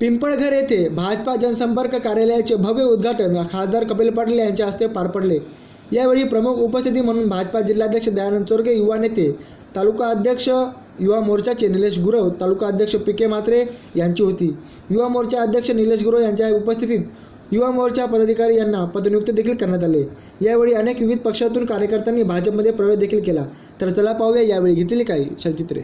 पिंपळघर येथे भाजपा जनसंपर्क कार्यालयाचे भव्य उद्घाटन खासदार कपिल पाटील यांच्या हस्ते पार पडले. यावेळी प्रमुख उपस्थिती म्हणून भाजपा जिल्हाध्यक्ष दयानंद चोरगे युवा नेते तालुका अध्यक्ष युवा मोर्चाचे निलेश गुरव तालुका अध्यक्ष पी के म्हात्रे यांची होती. युवा मोर्चा अध्यक्ष निलेश गुरव यांच्या उपस्थितीत युवा मोर्चा पदाधिकारी यांना पदनियुक्त देखील करण्यात आले. यावेळी अनेक विविध पक्षातून कार्यकर्त्यांनी भाजपमध्ये प्रवेश देखील केला. तर चला पाहूया यावेळी घेतली काही चलचित्रे.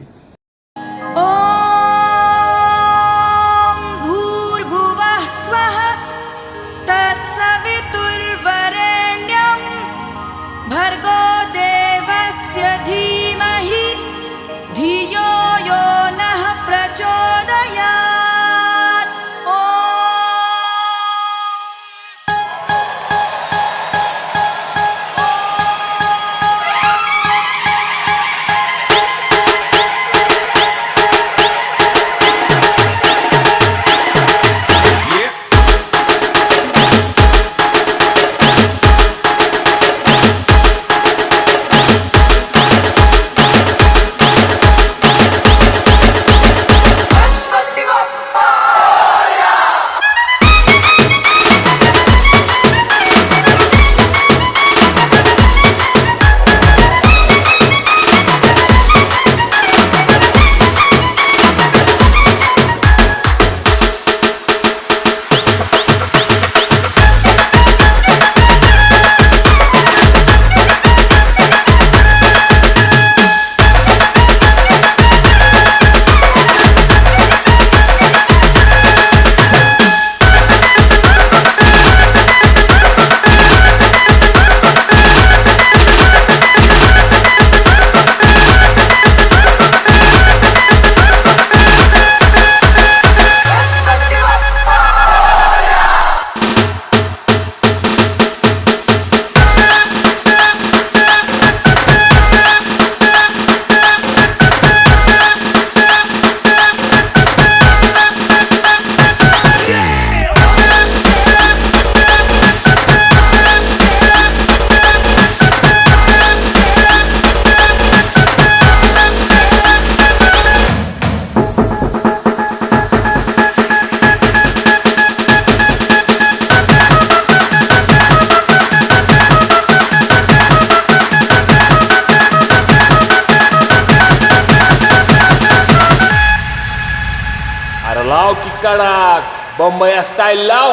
लाव की बंबई स्टाईल लाव.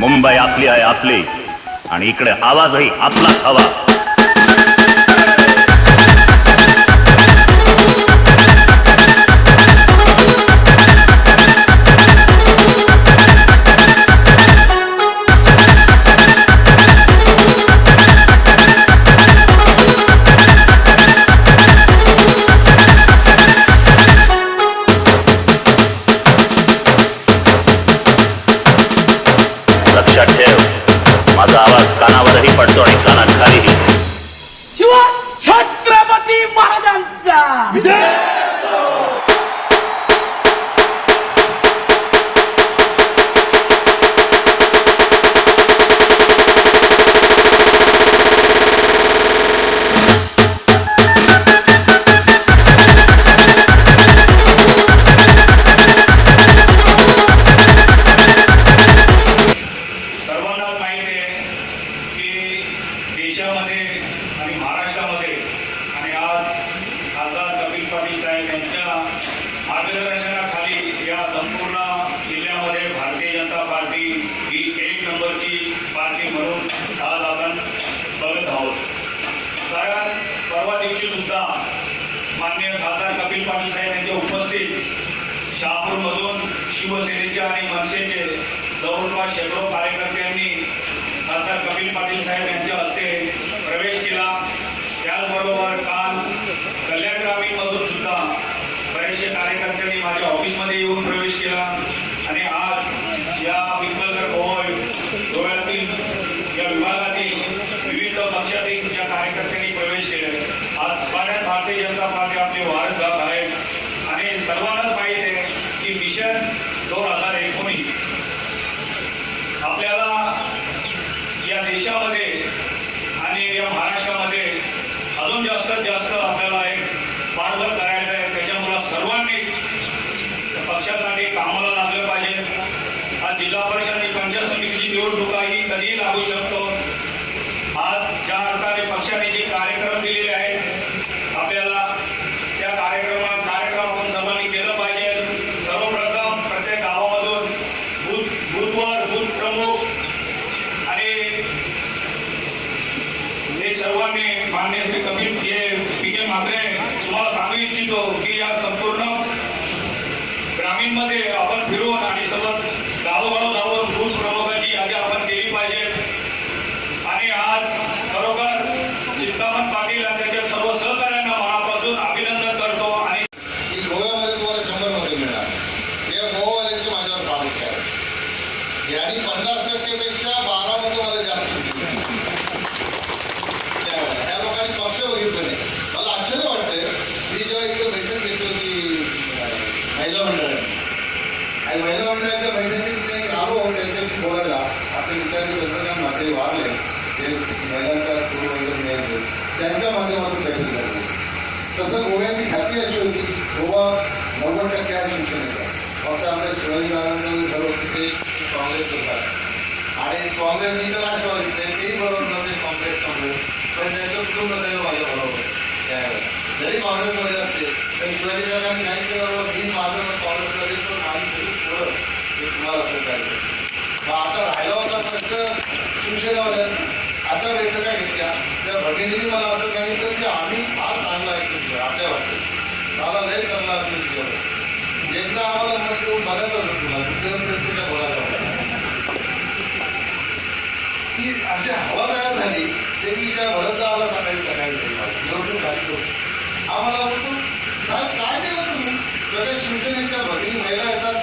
मुंबई आपली आहे आपली. आणि इकडे आवाजही आपलाच हवा. Vida! Vida! दिवशी सुद्धा माननीय खासदार कपिल पाटील साहेब यांच्या उपस्थित शहापूरमधून शिवसेनेचे आणि मनसेचे जवळपास शेकडो कार्यकर्त्यांनी खासदार कपिल पाटील साहेब यांच्या हस्ते प्रवेश केला. त्याचबरोबर काल कल्याण ग्रामीणमधून सुद्धा बरेचसे कार्यकर्त्यांनी माझ्या ऑफिसमध्ये येऊन प्रवेश केला आणि आज या पिंपळकर भोवळ डोळ्यातील या विभागातील विविध पक्षातील सर्वांनी मान्य श्री कपिल हे पी के म्हात्रे तुम्हाला सांगू इच्छितो की या संपूर्ण ग्रामीणमध्ये तसं गोव्याची ख्याती अशी होती गोवा नव्वद टक्के हा शिवसेनेचा. फक्त आपल्या शिवाजी महाराजांनी घर होते ते काँग्रेस होतात. आणि काँग्रेसनी तर राष्ट्रवादी तेही बरोबर नव्हते काँग्रेस काँग्रेस पण त्यांचं कुटुंब सगळं माझ्या बरोबर त्यावेळेला. जरी काँग्रेसमध्ये असते तर शिवाजी महाराजांनी नाही केलं मी माझं पण काँग्रेसमध्ये पण आम्ही तरी पुढं हे तुम्हाला असं करायचं मग आता राहिला होता प्रश्न शिवसेनावाल्यांना. अशा बैठका घेतल्या. त्या भगिनीने मला असं सांगितलं की आम्ही मला नाही करणार तुझ्यावर एकदा आम्हाला मत देऊन बघायचं होतं तुला तुझ्यावर त्याच्या बोलायला ती अशी हवा तयार झाली ते मी त्या भरतदाला सकाळी सकाळी निवडणूक घालतो आम्हाला म्हणतो काय केलं तुम्ही? सगळ्या शिवसेनेच्या भगिनी महिला येतात